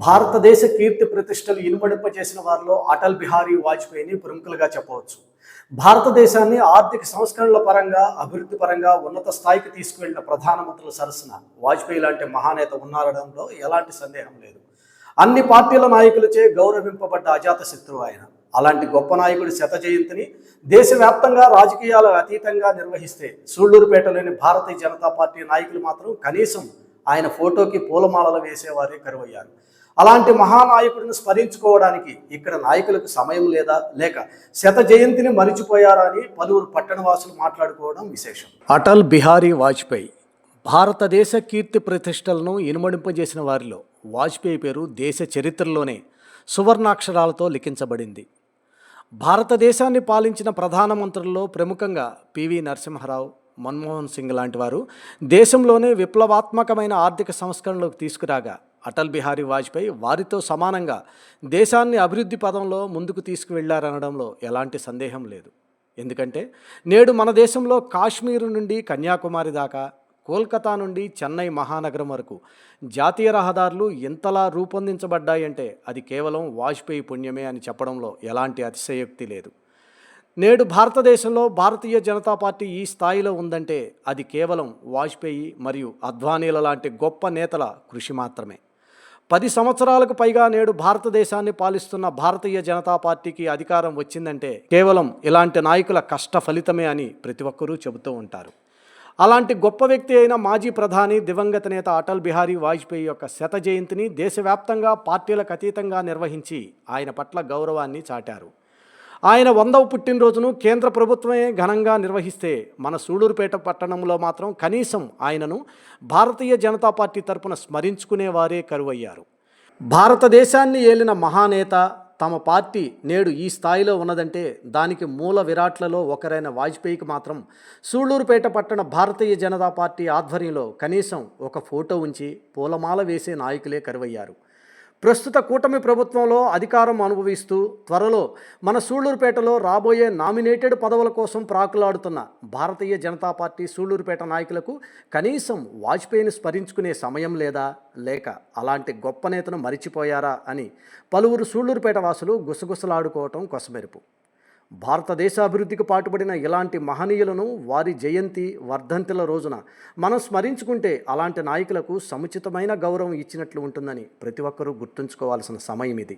భారతదేశ కీర్తి ప్రతిష్టలు ఇనుమడింప చేసిన వారిలో అటల్ బిహారీ వాజ్పేయిని ప్రముఖులుగా చెప్పవచ్చు. భారతదేశాన్ని ఆర్థిక సంస్కరణల పరంగా అభివృద్ధి పరంగా ఉన్నత స్థాయికి తీసుకువెళ్ళిన ప్రధానమంత్రుల సరసన వాజ్పేయి లాంటి మహానేత ఉన్నారడంలో ఎలాంటి సందేహం లేదు. అన్ని పార్టీల నాయకులచే గౌరవింపబడ్డ అజాత శత్రువు ఆయన. అలాంటి గొప్ప నాయకుడి శత జయంతిని దేశవ్యాప్తంగా రాజకీయాలు అతీతంగా నిర్వహిస్తే సూళ్ళూరుపేటలోని భారతీయ జనతా పార్టీ నాయకులు మాత్రం కనీసం ఆయన ఫోటోకి పూలమాలలు వేసేవారే కరువయ్యారు. అలాంటి మహానాయకుడిని స్మరించుకోవడానికి ఇక్కడ నాయకులకు సమయం లేదా లేక శత జయంతిని మరిచిపోయారా అని పలువురు పట్టణవాసులు మాట్లాడుకోవడం విశేషం. అటల్ బిహారీ వాజ్పేయి భారతదేశ కీర్తి ప్రతిష్టలను ఇనుమడింపజేసిన వారిలో వాజ్పేయి పేరు దేశ చరిత్రలోనే సువర్ణాక్షరాలతో లిఖించబడింది. భారతదేశాన్ని పాలించిన ప్రధానమంత్రుల్లో ప్రముఖంగా పివి నరసింహారావు మన్మోహన్ సింగ్ లాంటి వారు దేశంలోనే విప్లవాత్మకమైన ఆర్థిక సంస్కరణలకు తీసుకురాగా అటల్ బిహారీ వాజ్పేయి వారితో సమానంగా దేశాన్ని అభివృద్ధి పదంలో ముందుకు తీసుకువెళ్ళారనడంలో ఎలాంటి సందేహం లేదు. ఎందుకంటే నేడు మన దేశంలో కాశ్మీరు నుండి కన్యాకుమారి దాకా కోల్కతా నుండి చెన్నై మహానగరం వరకు జాతీయ రహదారులు ఎంతలా రూపొందించబడ్డాయంటే అది కేవలం వాజ్పేయి పుణ్యమే అని చెప్పడంలో ఎలాంటి అతిశయోక్తి లేదు. నేడు భారతదేశంలో భారతీయ జనతా పార్టీ ఈ స్థాయిలో ఉందంటే అది కేవలం వాజ్పేయి మరియు అద్వానీల లాంటి గొప్ప నేతల కృషి మాత్రమే. పది సంవత్సరాలకు పైగా నేడు భారతదేశాన్ని పాలిస్తున్న భారతీయ జనతా పార్టీకి అధికారం వచ్చిందంటే కేవలం ఇలాంటి నాయకుల కష్ట ఫలితమే అని ప్రతి ఒక్కరూ చెబుతూ ఉంటారు. అలాంటి గొప్ప వ్యక్తి అయిన మాజీ ప్రధాని దివంగత నేత అటల్ బిహారీ వాజ్పేయి యొక్క శత జయంతిని దేశవ్యాప్తంగా పార్టీలకు అతీతంగా నిర్వహించి ఆయన పట్ల గౌరవాన్ని చాటారు. ఆయన వందవ పుట్టినరోజును కేంద్ర ప్రభుత్వమే ఘనంగా నిర్వహిస్తే మన సూళూరుపేట పట్టణంలో మాత్రం కనీసం ఆయనను భారతీయ జనతా పార్టీ తరపున స్మరించుకునేవారే కరువయ్యారు. భారతదేశాన్ని ఏలిన మహానేత తమ పార్టీ నేడు ఈ స్థాయిలో ఉన్నదంటే దానికి మూల విరాట్లలో ఒకరైన వాజ్పేయికి మాత్రం సూళ్ళూరుపేట పట్టణ భారతీయ జనతా పార్టీ ఆధ్వర్యంలో కనీసం ఒక ఫోటో ఉంచి పూలమాల వేసే నాయకులే కరువయ్యారు. ప్రస్తుత కూటమి ప్రభుత్వంలో అధికారం అనుభవిస్తూ త్వరలో మన సూళ్ళూరుపేటలో రాబోయే నామినేటెడ్ పదవుల కోసం ప్రాకులాడుతున్న భారతీయ జనతా పార్టీ సూళ్ళూరుపేట నాయకులకు కనీసం వాజ్పేయిని స్మరించుకునే సమయం లేదా? లేక అలాంటి గొప్ప నేతను మరిచిపోయారా? అని పలువురు సూళ్ళూరుపేట వాసులు గుసగుసలాడుకోవటం కొసమెరుపు. భారతదేశ అభివృద్ధికి పాటుపడిన ఇలాంటి మహనీయులను వారి జయంతి వర్ధంతుల రోజున మనం స్మరించుకుంటే అలాంటి నాయకులకు సముచితమైన గౌరవం ఇచ్చినట్లు ఉంటుందని ప్రతి ఒక్కరూ గుర్తుంచుకోవాల్సిన సమయం ఇది.